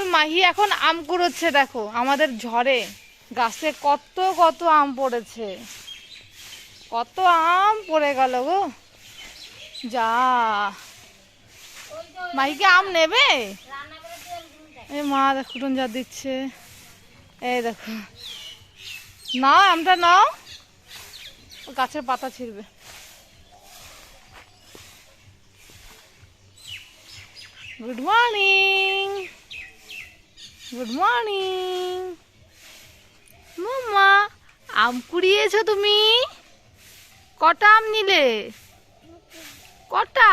চল মাহি, এখন আম কুড়োচ্ছে, দেখো, আমাদের ঝড়ে। গাছে কত কত আম পড়েছে। কত আম পড়ে গেল গো। যা। মাহিকে আম নেবে? এই মা, দেখো যা দিচ্ছে। এই দেখো। নাও, আমটা নাও। গাছের পাতা ছিঁড়বে। Good morning. গুড মর্নিং মাম্মা আম কুড়িয়েছো তুমি? কটা আম নিলে? কটা।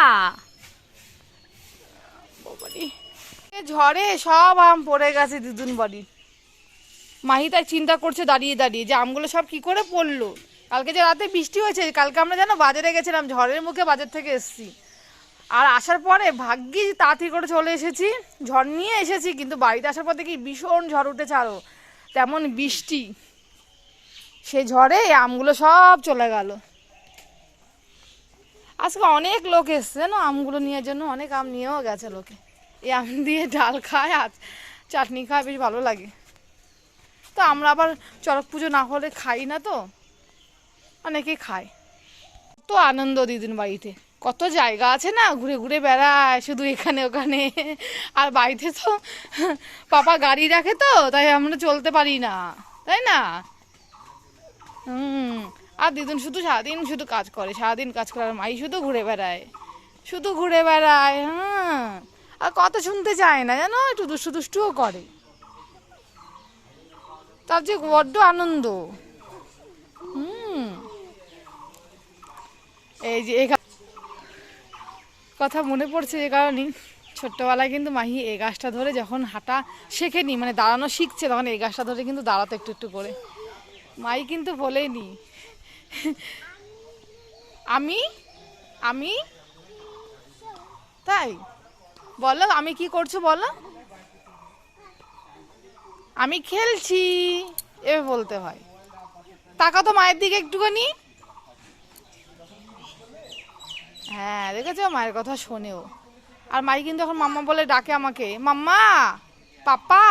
ঝড়ে সব আম পড়ে গেছে দুদিন বাড়ি মাহি তাই চিন্তা করছে দাঁড়িয়ে দাঁড়িয়ে যে আমগুলো সব কি করে পড়ল? কালকে যে রাতে বৃষ্টি হয়েছে, কালকে আমরা যেন বাজারে গেছিলাম, ঝড়ের মুখে বাজার থেকে এসেছি। আর আসার পরে ভাগ্যি তাড়াতাড়ি করে চলে এসেছি। ঝড় নিয়ে এসেছি, কিন্তু বাড়িতে আসার পর দেখি ভীষণ ঝড় উঠেছে আরও তেমন বৃষ্টি। সেই ঝড়ে আমগুলো সব চলে গেল। আজকে অনেক লোক এসছে না আমগুলো নেওয়ার জন্য অনেক আম নিয়েও গেছে লোকে। এই আম দিয়ে ডাল খায় আর চাটনি খায়, বেশ ভালো লাগে। তো আমরা আবার চড়ক পুজো না হলে খাই না তো অনেকেই খায়। তো আনন্দ দিদিন বাড়িতে। কত জায়গা আছে না, ঘুরে ঘুরে বেড়ায়, শুধু এখানে, ওখানে। আর বাড়িতে তো পাপা গাড়ি রাখে তো, তাই আমরা চলতে পারি না, তাই না? হুম, আর দিদুন শুধু সারাদিন শুধু কাজ করে, সারাদিন কাজ করে, আর মাই শুধু ঘুরে বেড়ায়, শুধু ঘুরে বেড়ায় হ্যাঁ আর কথা শুনতে চায় না, জানো? একটু দুষ্টু দুষ্টুও করে। তার যে বড্ড আনন্দ। হুম। এই যে কথা মনে পড়ছে যে কারণে ছোট্টবেলায় কিন্তু মাহি এই গাছটা ধরে যখন হাঁটা শেখেনি মানে দাঁড়ানো শিখছে, তখন এই গাছটা ধরে কিন্তু দাঁড়াতো একটু একটু করে। মাই কিন্তু বলেনি, আমি আমি, তাই? বলো, আমি কি করছ বলো? আমি খেলছি। এভাবে বলতে হয়। তাকা তো মায়ের দিকে একটুখানি। হ্যাঁ দেখেছ? মায়ের কথা শোনেও। আর মাই কিন্তু এখন মাম্মা বলে ডাকে আমাকে, মাম্মা পাপা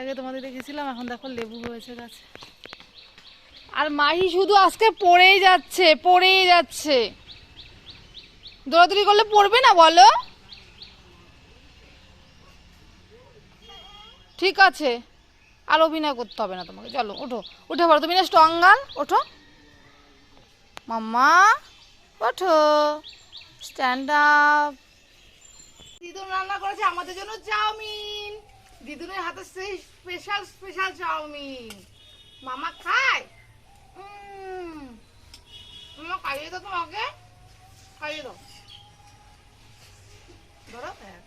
আগে তোমাদের দেখেছিলাম, এখন দেখো লেবু হয়েছে গাছে। আর মাহি শুধু আজকে পড়েই যাচ্ছে পড়েই যাচ্ছে। দৌড়াদৌড়ি করলে পড়বে না, বলো? ঠিক আছে। আর অভিনয় করতে হবে না তোমাকে। চলো, ওঠো। উঠে পড়ো। তুমি না স্ট্রং গার্ল, ওঠো। মাম্মা, ওঠো। স্ট্যান্ড আপ দিদুন রান্না করেছে আমাদের জন্য চাউমিন। দিদুনের হাতে সেই স্পেশাল স্পেশাল চাউমিন। মামা খায়? মামা খাইয়ে দাও তোমাকে। খাইয়ে দাও। ধরো হ্যাঁ।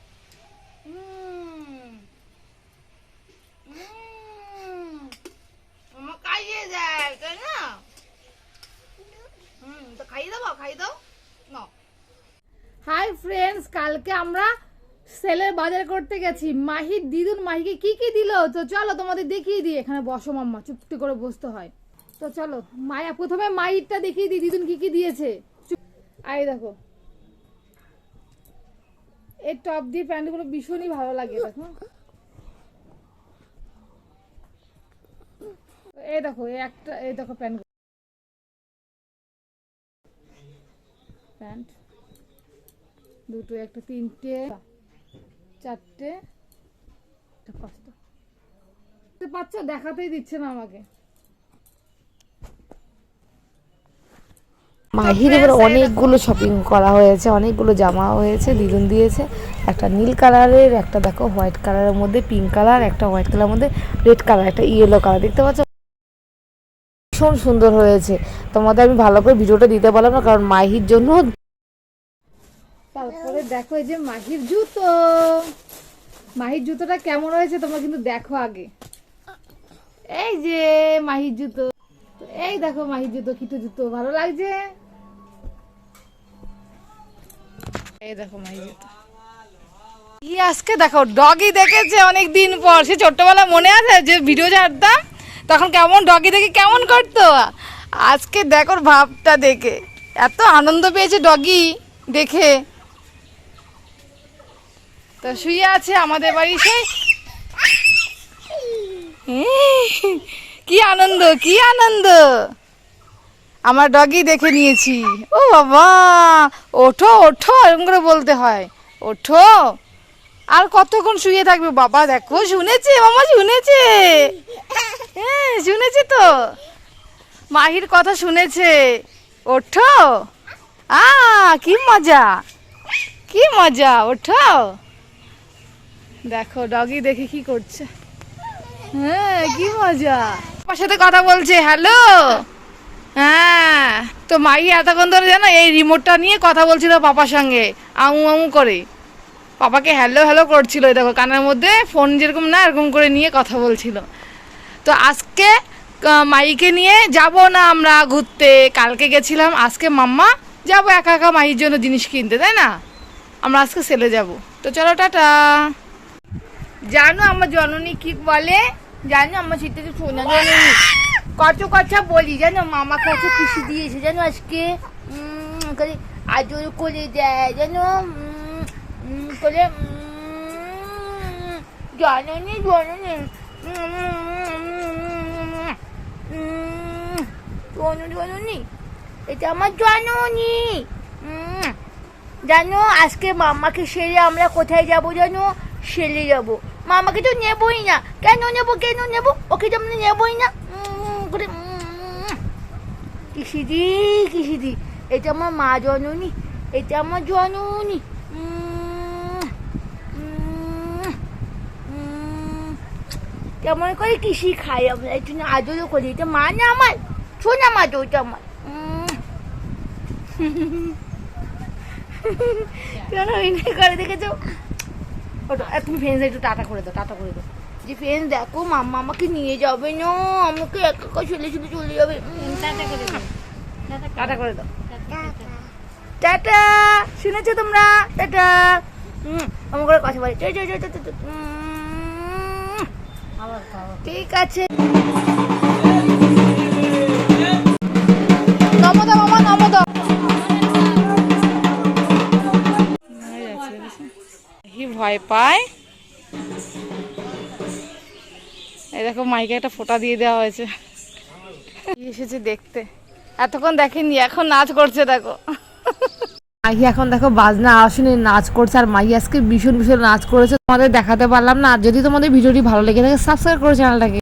মামা খাইয়ে দেয় তাই না? হাই ফ্রেন্ডস কালকে আমরা সেলের বাজার করতে গেছি। মাহির দিদুন মাহিকে কি কি দিল? তো চলো তোমাদের দেখিয়ে দিই। এখানে বসো মাম্মা, চুপটি করে বসতে হয়। তো চলো, মায়া, প্রথমে মাহিরটা দেখিয়ে দিই, দিদুন কি কি দিয়েছে। আই দেখো। এই টপ দিয়ে প্যান্টগুলো ভীষণই ভালো লাগে, দেখো। এই দেখো, এই একটা এই দেখো প্যান্ট প্যান্ট। দুটো একটা তিনটে চারটে পাঁচটা। দেখাতেই দিচ্ছে না আমাকে। মাহির এবার অনেকগুলো শপিং করা হয়েছে অনেকগুলো জামা হয়েছে দিদুন দিয়েছে। একটা নীল কালারের একটা দেখো হোয়াইট কালারের মধ্যে পিঙ্ক কালার একটা হোয়াইট কালারের মধ্যে রেড কালার একটা ইয়েলো কালার দেখতে পাচ্ছ? ভীষণ সুন্দর হয়েছে। তোমাদের আমি ভালো করে ভিডিওটা দিতে পারলাম না, কারণ মাহির জন্য তারপরে দেখো এই যে মাহির জুতো। মাহির জুতোটা কেমন হয়েছে তোমরা কিন্তু দেখো আগে। এই যে মাহির জুতো। এই দেখো মাহির জুতো, কিটো জুতো, ভালো লাগছে? এই দেখো মাহির জুতো। কি আজকে দেখো ডগি দেখেছে অনেক দিন পর। সে ছোট্টবেলা মনে আছে যে ভিডিও ছাড়তাম? তখন কেমন ডগি দেখে কেমন করতো? আজকে দেখো ভাবটা দেখে। এত আনন্দ পেয়েছে ডগি দেখে। তো শুয়ে আছে আমাদের বাড়ি সেই কি আনন্দ কি আনন্দ। আমার ডগি দেখে নিয়েছি। ও বাবা, ওঠো ওঠো, এরকম করে বলতে হয়। ওঠো। আর কতক্ষণ শুয়ে থাকবে? বাবা, দেখো, শুনেছে মামা শুনেছে। হ্যাঁ শুনেছে তো। মাহির কথা শুনেছে। ওঠো। আ কি মজা। কি মজা, ওঠো। দেখো, ডগি দেখে কি করছে। হ্যাঁ কি মজা। আমার সাথে কথা বলছে, হ্যালো। হ্যাঁ তো মাই এতক্ষণ ধরে জানো এই রিমোটটা নিয়ে কথা বলছিল পাপার সঙ্গে আমু আমু করে। পাপাকে হ্যালো হ্যালো করছিল দেখো কানের মধ্যে ফোন যেরকম না এরকম করে নিয়ে কথা বলছিল। তো আজকে মাইকে নিয়ে যাব না আমরা ঘুরতে। কালকে গেছিলাম আজকে মাম্মা যাব একা একা মাইর জন্য জিনিস কিনতে তাই না? আমরা আজকে সেলে যাব। তো চলো টাটা। জানো আমার জননী কি বলে? জানো আমার সেটা তো জননী? কত কথা বলি জানো মামা কত খুশি দিয়েছে জানো আজকে? উম, করে দেয় জানো? করে জননী জননী জননী জননী, এটা আমার জননী জানো, আজকে মাম্মাকে সেরে আমরা কোথায় যাব জানো? সেলে যাব। মামাকে তো নেবই না। কেন নেব কেন নেব? ওকে তো আমরা নেবই না। করে কিসিদি কিসিদি, এটা আমার মা জননী, এটা আমার জননী কেমন করে কৃষি খাই আমরা একটু না আদরও করি। এটা মা না আমার? শোনা মা তো ওটা আমার কেন অভিনয় করে দেখেছ? ওটা তুমি ফ্রেন্ডস একটু টাটা করে দাও টাটা করে দাও। যে ফ্রেন্ডস দেখো মাম্মা আমাকে নিয়ে যাবে না আমাকে একা একা ছেলে ছেলে চলে যাবে। টাটা করে দাও। টাটা শুনেছো তোমরা? টাটা। হুম আমার কথা বলে। চল, চল, চল, চল, চল, চল। ঠিক আছে। নমদা মামা নমদা কি ভয় পায়। এই দেখো মাইকে একটা ফোঁটা দিয়ে দেওয়া হয়েছে। এসেছে দেখতে। এতক্ষণ দেখেনি এখন নাচ করছে দেখো। মাহি এখন দেখো বাজনা, আসনে নাচ করছে আর মাহি আজকে ভীষণ ভীষণ নাচ করেছে। তোমাদের দেখাতে পারলাম না। আর যদি তোমাদের ভিডিওটি ভালো লেগে থাকে সাবস্ক্রাইব করো চ্যানেলটাকে।